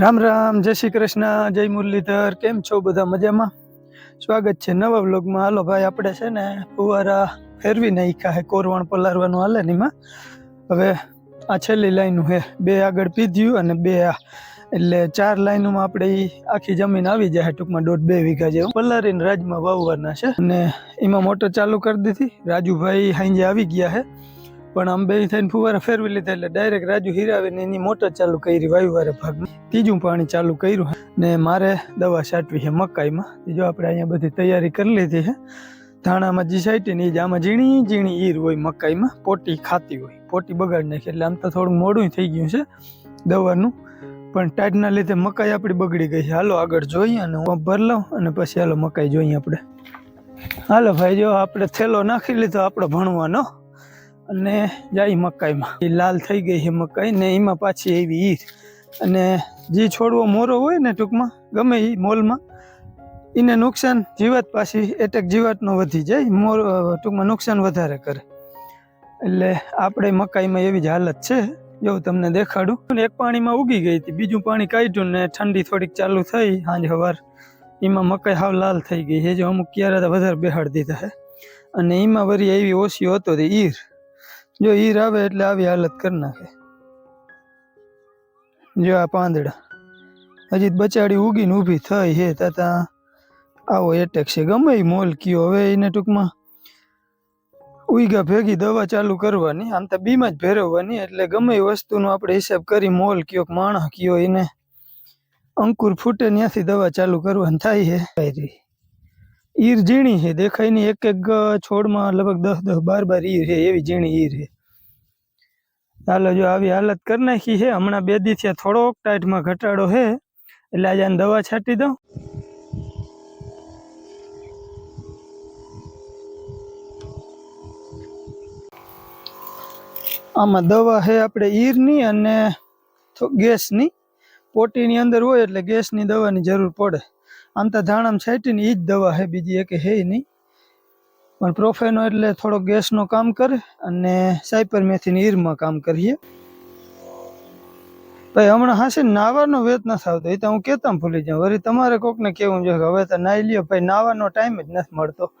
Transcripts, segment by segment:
રામ રામ, જય શ્રી કૃષ્ણ, જય મુરલીધર, કેમ છો બધા મજામાં? સ્વાગત છે નવા વ્લોગમાં. હાલો ભાઈ, આપણે છે ને ફુવારા ફેરવી નાખ્યા હે, કોરવણ પલારવાનું હાલે નીમાં હવે આ છેલ્લી લાઈનું હે, બે આગળ પીધ્યું અને બે આ. એટલે ચાર લાઈનોમાં આપણે એ આખી જમીન આવી જાય ટૂંકમાં દોઢ બે વીઘા જેવું. પલારીને રાજમાં વાવવાના છે. અને એમાં મોટર ચાલુ કરી દીધી. રાજુભાઈ હાંજે આવી ગયા હે. પણ આમ બે થઈને ફુવારા ફેરવી લીધા એટલે ડાયરેક્ટ રાજુ હીરાવીને એની મોટર ચાલુ કરી વાયુવારે ભાગમાં. ત્રીજું પાણી ચાલુ કર્યું ને મારે દવા છાંટવી છે મકાઈમાં. જો આપણે અહીંયા બધી તૈયારી કરી લીધી છે ધાણામાં જે સાઈટી ને આમાં ઝીણી ઝીણી ઈર હોય મકાઈમાં. પોટી ખાતી હોય. પોટી બગાડી નાખી એટલે આમ તો થોડું મોડું થઈ ગયું છે દવાનું. પણ ટાઈટના લીધે મકાઈ આપણી બગડી ગઈ છે. હાલો આગળ જોઈએ અને હું ભર લઉં અને પછી હાલો મકાઈ જોઈએ આપણે. હાલો ભાઈ, જો આપણે થેલો નાખી લીધો આપણો ભણવાનો. અને જાય મકાઈમાં. એ લાલ થઈ ગઈ છે મકાઈ ને એમાં પાછી એવી ઈર. અને જે છોડવો મોરો હોય ને ટૂંકમાં, ગમે એ મોલમાં એને નુકસાન જીવાત પાછી એટેક જીવાતનો વધી જાય, મોર ટૂંકમાં નુકસાન વધારે કરે. એટલે આપણે મકાઈમાં એવી જ હાલત છે. જો તમને દેખાડું. એક પાણીમાં ઉગી ગઈ હતી, બીજું પાણી કાઢ્યું ને ઠંડી થોડીક ચાલુ થઈ, સાંજ સવાર એમાં મકાઈ હાવ લાલ થઈ ગઈ છે. જો અમુક ક્યારે વધારે બેહાડ દીધા છે. અને એમાં વરી એવી ઓછી હતો ઈર. જો ઈર આવે એટલે આવી હાલત કરી નાખે. જો આ પાંદડા. હજી બચાડી ઉગીને ઊભી થઈ હે, તાતા આવો એટેક છે. ગમે મોલ કયો, હવે એને ટૂંકમાં ઉઈગા ભેગી દવા ચાલુ કરવાની, આમ તો બીમાં જ ભેરવવાની, એટલે ગમે વસ્તુનો આપણે હિસાબ કરી મોલ કયો માણસ કયો, એને અંકુર ફૂટે ત્યાંથી દવા ચાલુ કરવાની થાય છે ઈર ઝીણી છે. દેખાય નહીં એક એક છોડમાં લગભગ દસ દસ, બાર બાર ઈર છે. એવી ઝીણી ઈર છે. ચાલો જો આવી હાલત કરી નાખી છે. હમણાં બે દી થયા થોડોક ટાઈટમાં ઘટાડો છે. એટલે આજે આને દવા છાંટી દઉં. આમાં દવા છે આપણે ઈરની અને ગેસની. પોટીની અંદર હોય એટલે ગેસની દવાની જરૂર પડે. આમ તો ધાણામાં છાંટીને એ જ દવા છે બીજી એક હે નહીં પણ પ્રોફેનો એટલે થોડો ગેસનો કામ કરે અને સાયપર મેથીની ઈરમાં કામ કરીએ. ભાઈ, હમણાં હાશે નાવાનો વેત નથી આવતો, એ તો હું કેતા ભૂલી જાઉં. વળી તમારે કોકને કેવું જોઈએ હવે તો નાઈ લ્યો, ભાઈ, નાવાનો ટાઈમ જ નથી મળતો.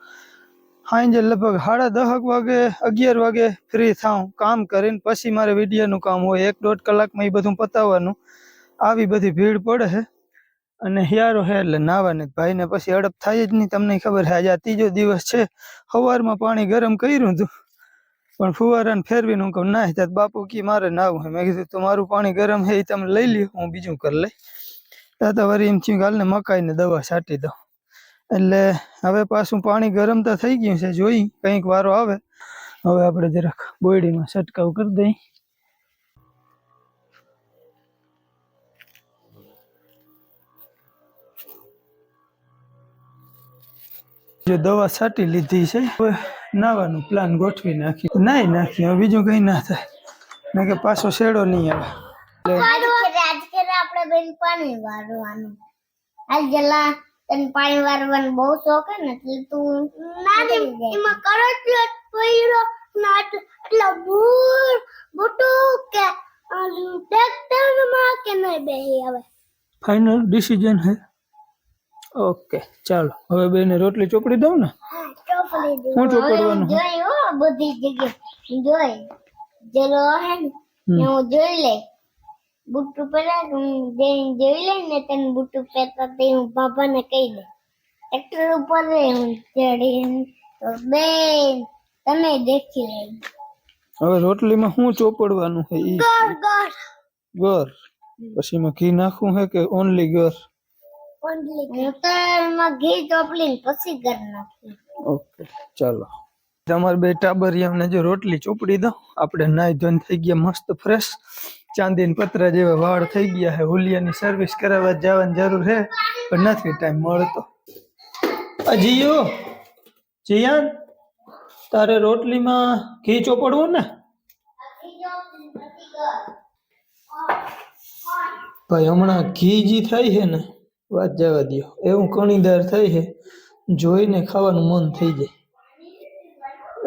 સાંજે લગભગ સાડા દહક વાગે, અગિયાર વાગે ફ્રી થાઉં, કામ કરીને પછી મારે વિડીયોનું કામ હોય, એક દોઢ કલાકમાં એ બધું પતાવવાનું. આવી બધી ભીડ પડે છે અને હિયારો હે એટલે નાવાને ભાઈને પછી અડપ થાય જ નહીં. તમને ખબર છે આજે આ ત્રીજો દિવસ છે. સવારમાં પાણી ગરમ કર્યું હતું. પણ ફુવારાને ફેરવીને હું કહું ના ત્યાં બાપુ, કી મારે નાવું હે? મેં કીધું, તો મારું પાણી ગરમ છે એ તમે લઈ લ્યો, હું બીજું કરી લઈ ત્યાં તો વળી એમ થયું કાલને મકાઈને દવા છાંટી દઉં. એટલે હવે પાછું પાણી ગરમ તો થઈ ગયું છે, જોઈ, કંઈક વારો આવે. હવે આપણે જરાક બોયડીમાં છંટકાવ કરી દઈ. જો દવા છાંટી લીધી છે હવે નાવાનું પ્લાન ગોઠવી નાખી નાઈ નાખી હવે બીજું કઈ ના થાય. ને કે પાછો શેડો નહીં આવે. ફાઈનલ કરે આપણે બેન પાણી વારવાનું. આજ જલા તને પાણી વારવાનું બહુ શોખ હે ને એટલે તું નાની એમાં કરટલો પૈરો ના એટલે બૂર બુટુ કે ટ્રેક્ટરમાં કે નહીં બેહી હવે ફાઇનલ ડિસિઝન હે. ઓકે ચાલો. હવે બેને રોટલી ચોપડી દઉં ને? હું ચોપડવાનું? બધી જગ્યાએ. જોઈ. જરો હે ને હું જોઈ લે બુટ્ટુ પેલા હું જઈને જોઈ લે ને તને બુટ્ટુ પહેરતા તે હું બાબાને કહી દે ટ્રેક્ટર ઉપર હું ચડી તો બેન તમે દેખી લે. હવે રોટલીમાં શું ચોપડવાનું છે ઘર ગર ગર ગર પછી એમાં ઘી નાખવું છે કે ઓનલી ગર ઓકે, ચાલો. તમારે બે ટાબરિયાને જો રોટલી ચોપડી દો આપણે નાઈ ધોઈને થઈ ગયા મસ્ત ફ્રેશ ચાંદીન પતરા જેવા વાળ થઈ ગયા છે. હુલિયાની સર્વિસ કરાવવા જવાની જરૂર છે, પણ નથી ટાઈમ મળતો. અજીયો જીયો, જીયાન, તારે રોટલીમાં ઘી ચોપડવું ને? ભાઈ, હમણાં ઘી જી થઈ છે ને. વાત જવા દો એવું કણીદાર થઈ છે, જોઈને ખાવાનું મન થઈ જાય.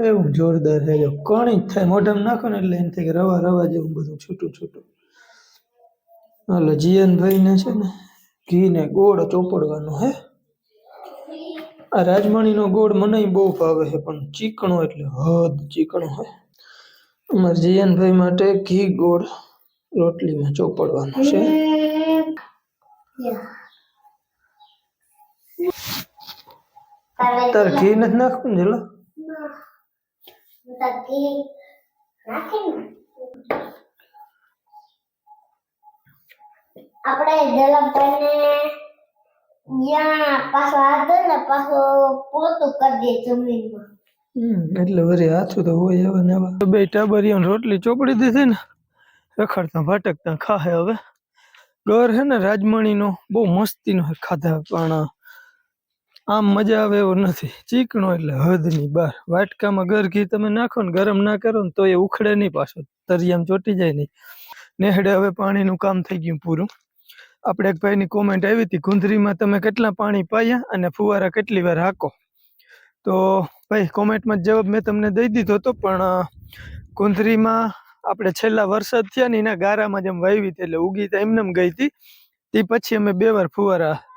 એવું જોરદાર જો કણી જ થાય. મોઢામાં નાખો ને એટલે એમ થાય કે રવા રવા જેવું બધું છૂટું છૂટું. હાલો જીયનભાઈ ને છે ને ઘી ને ગોળ ચોપડવાનો હે. આ રાજમણીનો ગોળ મને બહુ ભાવે છે, પણ ચીકણો એટલે હદ ચીકણો હે. અમારા જીયનભાઈ માટે ઘી ગોળ રોટલીમાં ચોપડવાનો છે. તારે ઘી નથી નાખવું ને આપણે જલમભાઈને જ્યાં પાછો હાથ ને પાછો પોતું કરી દે જમીનમાં એટલે વરી હાથું તો હોય હવે ને હવે બે ટાબરિયા રોટલી ચોપડી દીધી ને રખડતા ભટકતા ખાહે હવે ઘર હે ને રાજમણીનો બહુ મસ્તીનો નો ખાધા પણ આમ મજા આવે એવો નથી. ચીકણો એટલે હદની બહાર. વાટકામાં ઘર ઘી તમે નાખો ને ગરમ ના કરો ને તો એ ઉખડે નહીં પાછો. તરિયામ ચોટી જાય નહીં. નેહડે હવે પાણીનું કામ થઈ ગયું પૂરું. આપણે એક ભાઈની કોમેન્ટ આવી હતી ગુંદરીમાં તમે કેટલા પાણી પાયા અને ફુવારા કેટલી વાર હાકો? તો ભાઈ કોમેન્ટમાં જવાબ મેં તમને દઈ દીધો હતો પણ અ, કુંદરીમાં આપણે છેલ્લા વરસાદ થયા ને એના ગારામાં જેમ વાવી હતી એટલે ઉગી તો એમને ગઈ હતી. તે પછી અમે બે વાર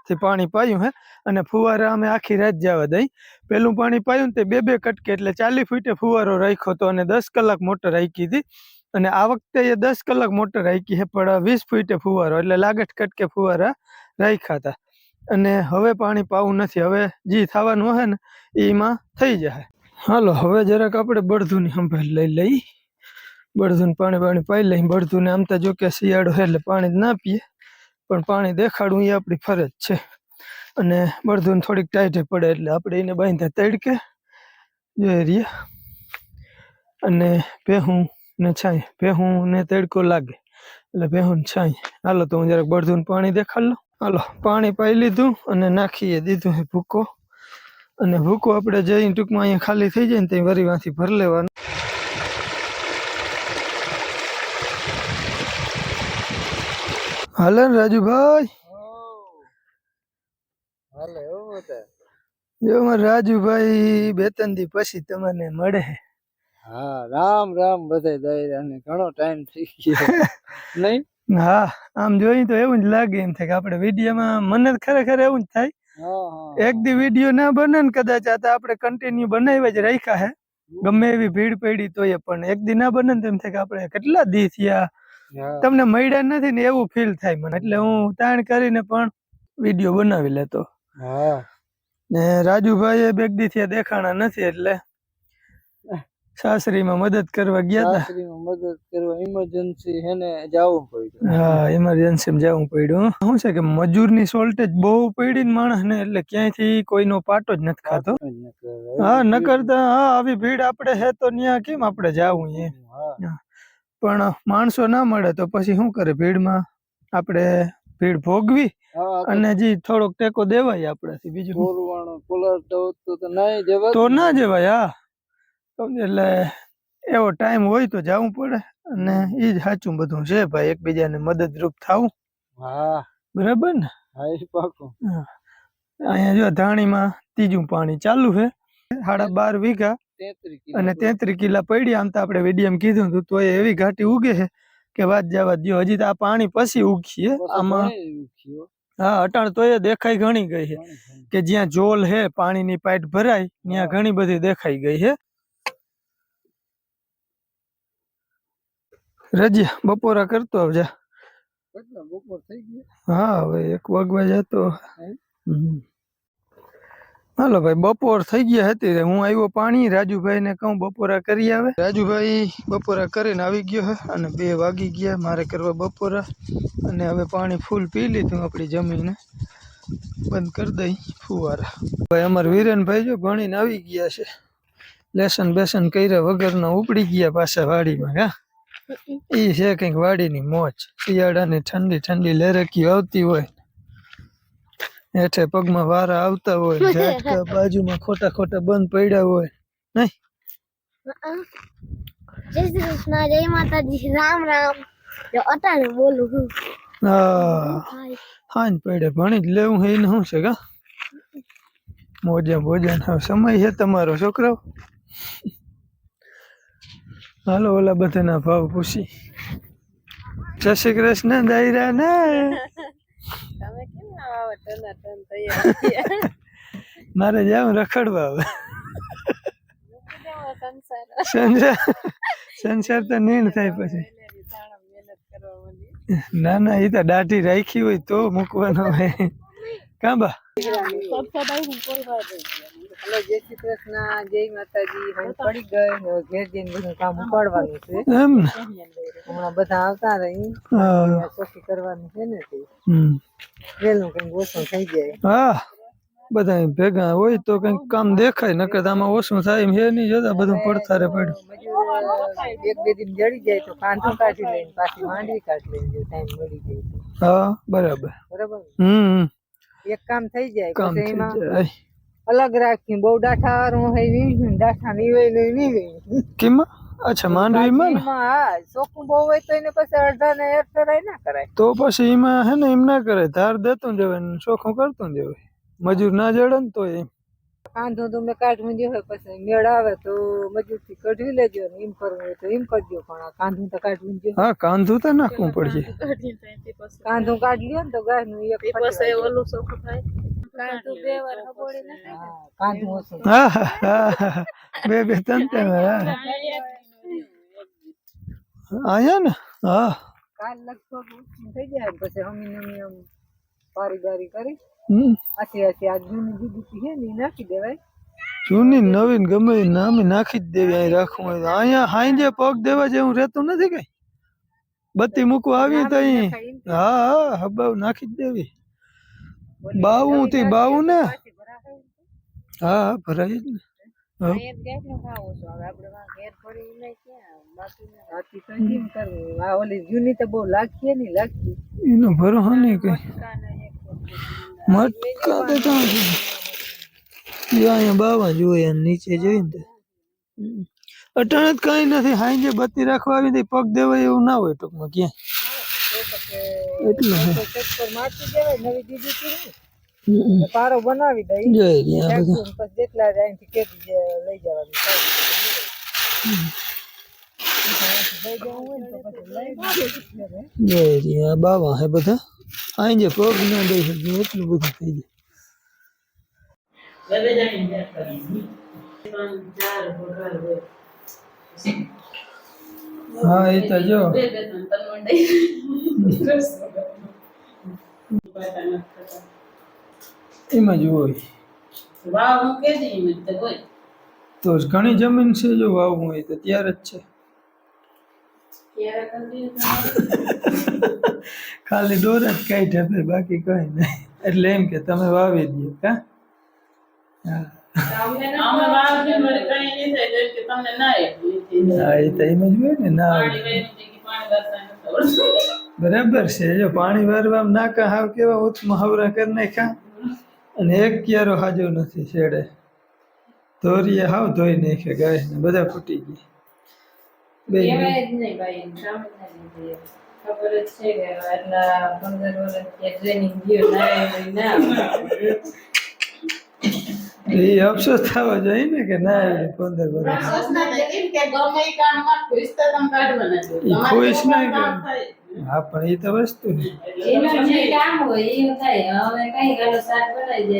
ફુવારાથી પાણી પાયું હે, અને ફુવારા અમે આખી રાત જવા દઈ. પેલું પાણી પાયું તે બે બે કટકે, એટલે ચાલીસ ફૂટે ફુવારો રાખ્યો હતો અને દસ કલાક મોટર રાખી હતી અને આ વખતે એ દસ કલાક મોટર રાખી છે પણ વીસ ફૂટે ફુવારો, એટલે લાગટ કટકે ફુવારા રાખ્યા હતા અને હવે પાણી પાવું નથી, હવે જે થવાનું હે ને એમાં થઈ જાય હાલો, હવે જરાક આપણે બળધુની સંભાળ લઈ લઈ. બળધુને પાણી પાણી પાઈ લઈ બળધુને આમ તો જો કે શિયાળો એટલે પાણી જ ના પીએ. પણ પાણી દેખાડવું એ આપણી ફરજ છે. અને બળધુને થોડીક ટાઈટે પડે એટલે આપણે એને બાંધ્યા તડકે. જોઈ રહીએ. અને ભેહું ને છાંય. ભેહું ને તડકો લાગે. એટલે ભેહું ને છાંય. હાલો તો હું જરાક બળધુને પાણી દેખાડ લઉં. હાલો, પાણી પાઈ લીધું અને નાખીએ દીધું છે ભૂકો. અને ભૂકો આપણે જઈને ટૂંકમાં અહીંયા ખાલી થઈ જાય ને ત્યાં વરીમાંથી ભરી લેવાનું. હાલે ને રાજુભાઈ. જો અમારા રાજુભાઈ બે ત્રણ દી પછી તમને મળે. હા રામ રામ બધા દાયરાને. ઘણો ટાઈમ થઈ ગયો. નહીં? હા આમ જોઈએ તો એવું જ લાગે એમ થાય કે આપણે વિડીયોમાં મને તો ખરેખર એવું જ થાય. એક દી વીડિયો ના બને ને કદાચ આ તો આપણે કન્ટિન્યુ બનાવ્યા જ રાખ્યા હે. ગમે એવી ભીડ પડી તોય પણ એક દી ના બને ને તો એમ થાય કે આપણે કેટલા દી થયા? તમને મળ્યા નથી ને એવું ફીલ થાય મને. એટલે હું તાણ કરીને પણ વીડિયો બનાવી લેતો. હા. ને રાજુભાઈ એ થી દેખાણા નથી એટલે સાસરીમાં મદદ કરવા ગયા હતા સાસરીમાં મદદ કરવા ઇમરજન્સી હેને જવું પડ્યું. હા ઇમરજન્સીમાં જવું પડ્યું. શું છે કે મજૂરની શોર્ટેજ બહુ પડી ને માણસને એટલે ક્યાંયથી કોઈનો પાટો જ નથી ખાતો. ન. હા ન કરતા હા આવી ભીડ આપણે હે તો ત્યાં કેમ આપણે જાવું એ હા. પણ માણસો ના મળે તો પછી શું કરે? ભીડમાં આપણે ભીડ ભોગવી અને જે થોડોક ટેકો દેવાય આપણાથી બીજું તો ના જવાય હા. એટલે એવો ટાઈમ હોય તો જવું પડે અને એ જ સાચું બધું છે ભાઈ એકબીજાને મદદરૂપ થવું. હા. બરાબર ને? અહીંયા જો ધાણીમાં ત્રીજું પાણી ચાલુ છે. સાડા બાર વીઘા અને તેત્રી કિલા પડ્યા આમ તો આપણે વિડીયમ કીધું હતું તો એવી ઘાટી ઉગે છે કે વાત જવા દો હજી તો આ પાણી પછી ઉગશે આમાં હા. અટાણ તો એ દેખાઈ ઘણી ગઈ છે કે જ્યાં જોલ હે પાણીની પાઇપ ભરાય ત્યાં ઘણી બધી દેખાઈ ગઈ છે. રજા બપોરા કરતો આવજા. બપોર થઈ ગયો? હા હવે એક વાગવા જતો. હમ. હાલો ભાઈ, બપોર થઈ ગયા હતી હું આવ્યો પાણી. રાજુભાઈ ને કહું બપોરા કરી આવે. રાજુભાઈ બપોરા કરીને આવી ગયો હે અને બે વાગી ગયા. મારે કરવા બપોરા અને હવે પાણી ફૂલ પી લીધું આપણી જમીને. બંધ કરી દઈ ફુવારા. ભાઈ, અમાર વિરેનભાઈ જો ગણીને આવી ગયા છે. લેસન બેસન કર્યા વગરના ઉપડી ગયા પાછા વાડીમાં, હા? ઈ છે કંઈક વાડીની મોજ. શિયાળાની ઠંડી ઠંડી લેરકી આવતી હોય. હેઠે પગમાં વારા આવતા હોય ઝાટકા બાજુમાં ખોટા ખોટા બંધ પડ્યા હોય જય શ્રી કૃષ્ણ જય માતાજી રામ રામ. જો અટાણે બોલું હું. હા હાંજ પડે ભણી જ લેવું હે શું છે કા? મોજા મોજા સમય છે તમારો છોકરાઓ. હાલો ઓલા બધાના ભાવ પૂછી. જય શ્રી કૃષ્ણ દાયરા ને તમે કેમ આવા? ટના ટન તૈયાર મારે જાવ રખડવા હવે સંસાર. સંસાર તો નીણ થાય પછી. ના ના એ તો દાઢી રાખી હોય તો મૂકવાનો હોય. કાં બા હલો જય શ્રી કૃષ્ણ જય માતાજી. હું પડી ગઈ હવે ઘેર જઈને બધું કામ ઉપાડવાનું છે. એમ ને? હમણાં બધા આવતા રહી. ચોખ્ખી કરવાનું છે ને તે. વહેલું કંઈક ઓછું થઈ જાય. હા. બધા ભેગા હોય તો કંઈક કામ દેખાય નકર આમાં ઓછું થાય એમ હે નહીં જોતા બધું પડતારે પડ્યું. એક બે દિન જડી જાય તો કાંઠો કાઢી લઈને પાછી માંડવી કાઢી લઈને ટાઈમ મળી જાય. હા બરાબર. બરાબર હમ એક કામ થઈ જાય પછી એમાં જાય. અલગ રાખી બહુ ડાઠા વાળું હોય ડાઠા નીવાય નહીં નીવાય કેમાં? અચ્છા માંડવીમાં હા ચોખ્ખું બહુ હોય તો એને પછી અડધા ને એક કરાય ના કરાય. તો પછી એમાં હે ને એમ ના કરે ધાર દેતું જવાય ને ચોખ્ખું કરતું જવાય. મજૂર ના જડે ને તો એમ. કાંધો તો મેં કાઢવું જો હોય પછી મેળ આવે તો મજૂરથી કઢવી લેજો ને એમ કરવું હોય તો એમ કરજો પણ આ કાંધું તો કાઢવું જો હા કાંધું તો નાખવું પડશે. કાંધું કાઢ લ્યો ને તો ગાયનું એક પછી ઓલું ચોખ્ખું થાય. બે વાર હબોડી નાખે હા, કાંધું ઓછું હા હા, હા હા. બે બે ત્રણ ત્રણ વાર, હા અહીંયા ને હા કાલ લગભગ ઓછું થઈ જાય ને પછી હમી નમી આમ પારી બારી કરી હમ. આથી આથી આ જૂની દીદી છે ને ઈ નાખી દેવાય જૂની ને નવી ને ગમે એ નામી નાખી જ દેવી અહીં રાખવું હોય તો. અહીંયા હાંજે પગ દેવા જેવું રહેતું નથી કઈ બત્તી મૂકવા આવીએ તો અહીં હા હા હબાવ નાખી જ દેવી બાવું થી બાવું ને. હા ભરાય જ ને. પડી નહીં ક્યાં કઈ મટકા તો ક્યાં એ અહીંયા બાવા જોઈએ નીચે જોઈને. અટાણે જ કઈ નથી હાંજે બત્તી રાખવા આવી પગ દેવાય એવું ના હોય ટૂંકમાં ક્યાંય. એટલે નવી દીદી થી પારો બનાવી દઈ જોઈ રહ્યા પછી જેટલા અહીંથી કેટી લઈ જવાની બાવા હે બધા. હાંજે પગ ના દઈ શકે એટલું બધું થઈ જાય. હા એ તો જો. એમાં જ હોય. વાવ છે એમ જ હોય તો ઘણી જમીન છે જો વાવવું હોય તો ત્યારે જ છે. ખાલી દોર જ કઈ ઢબે બાકી કઈ નહીં. એટલે એમ કે તમે વાવી દો કા? હા. વાવ કે. હા, એ તો એમ જ હોય ને ના બરાબર છે જો પાણી વારવા નાકા હાવ કેવા ઉત્તમ મહાવરા કરી નાખ્યા અને એક ક્યારો હાજો નથી છેડે ધોરીએ હાવ ધોઈ નાખે ગાય ને બધા ફૂટી ગઈ બે. ખબર જ છે કે આટલા પંદર વર્ષ ટ્રેનિંગ ગયો ના. એ અફસોસ થવા જોઈએ ને કે ના એ પંદર વર્ષ. ખુશ ના. હા પણ એ તો વસ્તુ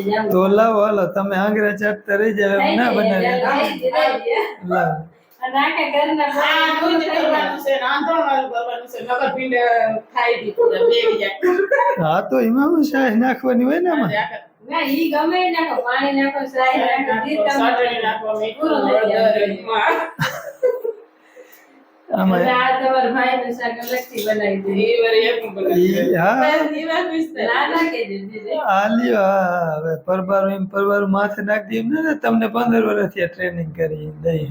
જાવ તો લાવો હાલો તમે આંગરા ચાટતા રહી જાય એમ ના બનાવી લાવો. હા તો એમાં હું શાહ નાખવાની હોય ને એમાં ના, ઈ ગમે નાખો પાણી નાખો સાઈ નાખો ચટણી નાખો મીઠું હળદર એમાં. આમાં આ તમારા ભાઈનું શાક અલગથી બનાવી દે. એ વળી એકનું બનાવી હા ઈ પૂછતા. ના નાખી હવે પરબારું એમ પરબારું માથે નાખી એમ ને તમને પંદર વર્ષથી ટ્રેનિંગ કરી દઈ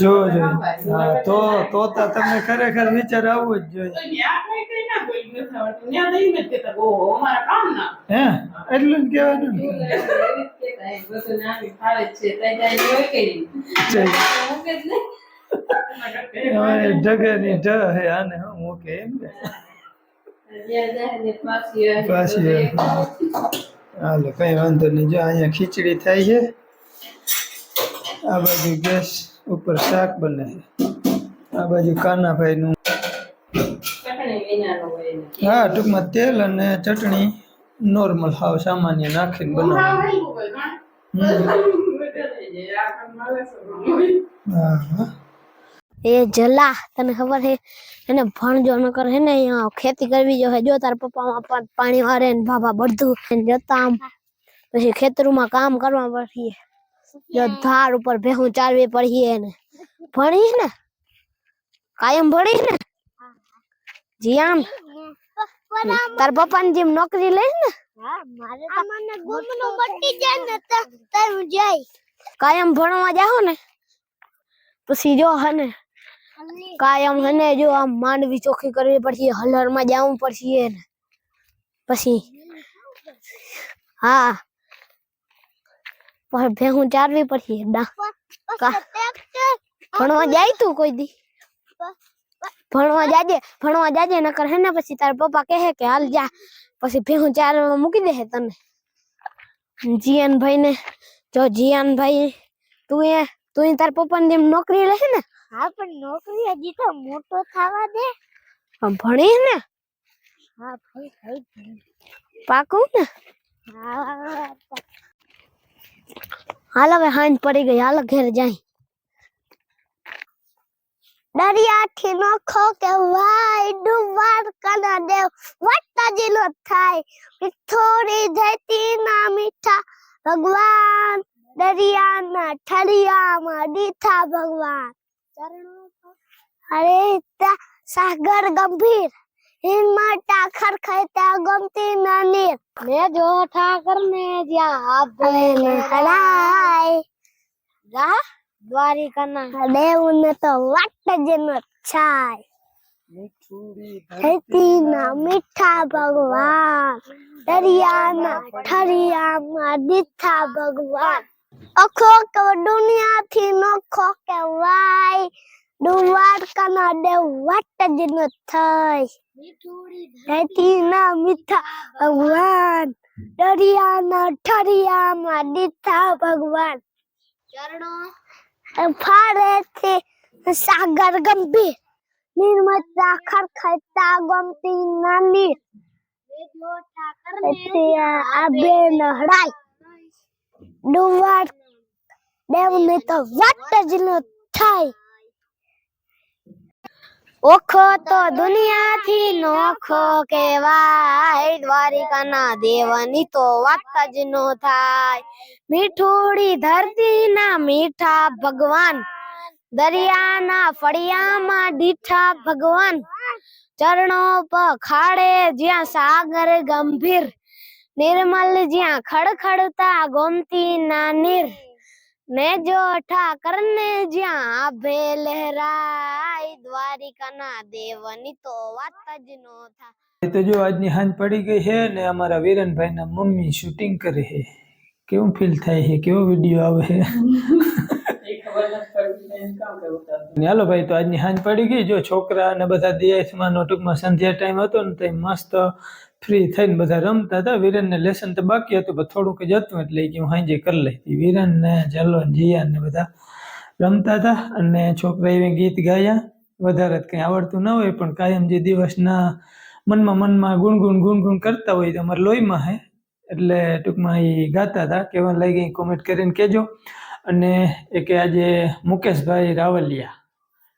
જો જો હા તો તો તા તમને ખરેખર વિચાર આવવો જ જોઈએ તો ન્યા કઈ કઈ ના બોલ્યું નથી આવડતું. ન્યા તો ઈ નથી કહેતા, ઓહો, અમારા કામના. હે એટલું જ કહેવાનું ને એવી જ કહેતા, એ બધું નાખી ફાવે જ છે. તઈ જાય ને હોય કરી. છે. મૂકે જ નહીં. હવે ઢગે ની ઢ હે આને હું મૂકે એમ ને જ્યાં જાય ને પાછી આવે. પાછી આવે. હાલો કઈ વાંધો નહીં જો અહીંયા ખીચડી થાય છે આ બાજુ ગેસ ઉપર શાક બને આ બાજુ કાનાભાઈનું. હા, ટૂંકમાં તેલ અને ચટણી નોર્મલ હાવ સામાન્ય નાખીને બનાવવાનું. એ જલા, તને ખબર છે? એને ભણજો ન કરે ને ખેતી કરવી જો જો તાર પપ્પામાં પાણી વારે ને બાબા બધું જતા આમ. પછી ખેતરમાં કામ કરવા પડશે જો ધાર ઉપર ભેહું ચારવી પડીએ એને ભણી ને કાયમ ભણી ને જી આમ તાર પપ્પાની જેમ નોકરી લઈશ ને કાયમ ભણવા જાઓ ને પછી જો હને કાયમ હને જો આમ માંડવી ચોખ્ખી કરવી પડશે હલરમાં જવું પડશે ને પછી હા પણ ભેહું ચારવી પડશે. ડા ભણવા જાય તું કોઈ દી? ભણવા જાજે ભણવા જાજે નકર હે ને પછી તારા પપ્પા કહે કે હાલ જા. પછી ભેહું ચારવા મૂકી દે તને. જીયાન ભાઈ ને જો જીયાન ભાઈ તું એ તું તાર પપ્પાની જેમ નોકરી લે ને? હા પણ નોકરી હજી તો મોટો થવા દે. ભણી ને? હા ભાઈ પાકું ને? હાલ હવે હાંજ પડી ગઈ હાલ ઘેર જાય. દરિયાથી નોખો કે વાય ડુબાર કના દેવ વટ્ટા નો થાય. થોડી જતી ના મીઠા ભગવાન દરિયાના ઠળિયામાં દીઠા ભગવાન. અરે સાગર ગંભીર. હિમટા ખરખતા ગમતી નાની. ને જો ઠાકર ને જ્યાં આપે ને હરાય જા દ્વારિકાના. દેવ ને તો વાટ જ ન છાય ખેતીના મીઠા ભગવાન. દરિયાના ઠરિયામાં દીઠા ભગવાન. અખો કે દુનિયા થી નખો કે વાય દ્વારકાના દેવ વાટ જ ન થાય ખેતીના મીઠા ભગવાન. દરિયાના ઠરિયામાં દીઠા ભગવાન. ચરણો છે સાગર ગંભીર. નિર્મતા ખરખતા ગમતી નાની. આબે નહડાય ડુવાર. દેવને તો વાટ જ ન થાય. ઓખો તો દુનિયાથી નોખો કેવાય દ્વારિકાના દેવની તો વાત જ નો થાય. મીઠુડી ધરતીના મીઠા ભગવાન. દરિયાના ફળિયામાં દીઠા ભગવાન. ચરણો પખાડે જ્યાં સાગર ગંભીર. નિર્મલ જ્યાં ખડખડતા ગોમતી ના નીર. ને જો ઠાકર ને જ્યાં આભે લહેરાય દ્વારિકાના દેવની તો વાત જ નો થાય તો જો આજની હાંજ પડી ગઈ છે ને અમારા વિરનભાઈના મમ્મી શૂટિંગ કરે છે. કેવું ફીલ થાય છે? કેવો વીડિયો આવે છે? ને? ને હાલો ભાઈ, તો આજની હાંજ પડી ગઈ. જો છોકરા અને બધા દિયાસમાં ટૂંકમાં સંધ્યા ટાઈમ હતો ને તો મસ્ત ફ્રી થઈને બધા રમતા હતા. વિરનને લેસન તો બાકી હતું, પણ થોડુંક જ હતું એટલે કે હું હાંજે કરી લઈ વિરન ને જલો ને બધા રમતા હતા અને છોકરા એવી ગીત ગાયા. વધારે જ કંઈ આવડતું ન હોય, પણ કાયમ જે દિવસના મનમાં મનમાં ગુણગુણ ગુણગુણ કરતા હોય તો અમારે લોહીમાં હે. એટલે ટૂંકમાં એ ગાતા હતા. કેવા લઈ ગઈ કોમેન્ટ કરીને કહેજો. અને એ કે આજે મુકેશભાઈ રાવલિયા.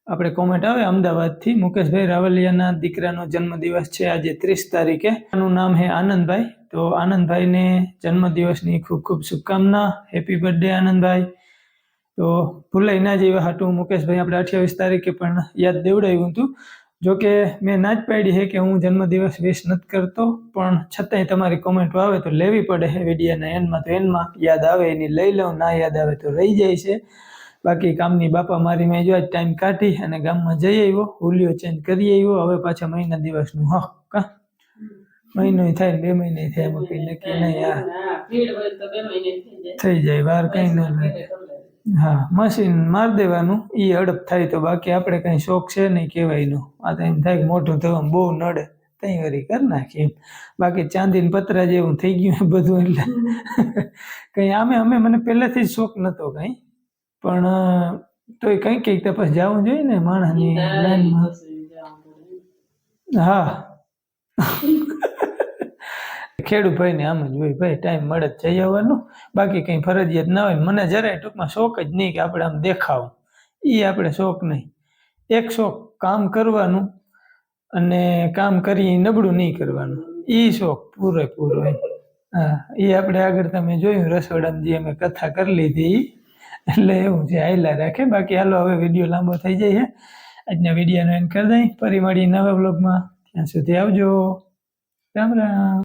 આપણે કોમેન્ટ આવે, અમદાવાદથી મુકેશભાઈ રાવલિયાના દીકરાનો જન્મદિવસ છે આજે ત્રીસ તારીખે. એનું નામ છે આનંદભાઈ. તો આનંદભાઈને જન્મદિવસની ખૂબ ખૂબ શુભકામના. હેપી બર્થડે આનંદભાઈ. તો ભૂલાઈ ના જેવા હાટું મુકેશભાઈ આપણે અઠ્યાવીસ તારીખે પણ યાદ દેવડાવ્યું હતું. જોકે મેં ના જ પાડી છે કે હું જન્મદિવસ વિશ નથી કરતો, પણ છતાંય તમારી કોમેન્ટો આવે તો લેવી પડે છે વિડીયાના એન્ડમાં તો એન્ડમાં યાદ આવે, એની લઈ લઉં, ના યાદ આવે તો રહી જાય છે. બાકી કામની બાપા મારી મેં જો આજ ટાઈમ કાઢી અને ગામમાં જઈ આવ્યો હુલિયો ચેન્જ કરી આવ્યો. હવે પાછા મહિના દિવસનું હા કા? મહિનો થાય બે મહિને થાય એમાં કંઈ નક્કી નહીં હા, થઈ જાય. વાર કંઈ ન લાગે. હા મશીન માર દેવાનું એ અડપ થાય તો બાકી આપણે કઈ શોખ છે નહીં કહેવાયનો. આ તો એમ થાય કે મોટું થવાનું બહુ નડે તઈ વરી કરી નાખીએ એમ. બાકી ચાંદીને પતરા જેવું થઈ ગયું બધું એટલે. કંઈ આમે અમે મને પહેલેથી જ શોખ નહોતો કંઈ. પણ તો તોય કંઈક કંઈક તપાસ જવું જોઈએ ને માણસની લાઈનમાં હા. ખેડૂત ભાઈને આમ જ હોય ભાઈ ટાઈમ મળે જ જઈ આવવાનું બાકી કંઈ ફરજિયાત ના હોય. મને જરાય ટૂંકમાં શોખ જ નહીં કે આપણે આમ દેખાવું. એ આપણે શોખ નહીં. એક શોખ કામ કરવાનું અને કામ કરી નબળું નહીં કરવાનું. એ શોખ પૂરેપૂરો હા એ આપણે આગળ તમે જોયું રસોડામાં જે અમે કથા કરી લીધી. એટલે એવું છે, આયલા રાખે. બાકી હાલો, હવે વીડિયો લાંબો થઈ જાય છે. આજના વિડીયોનો એન્ડ કરી દઈ. ફરી મળીએ નવા બ્લોગમાં ત્યાં સુધી આવજો. રામ રામ.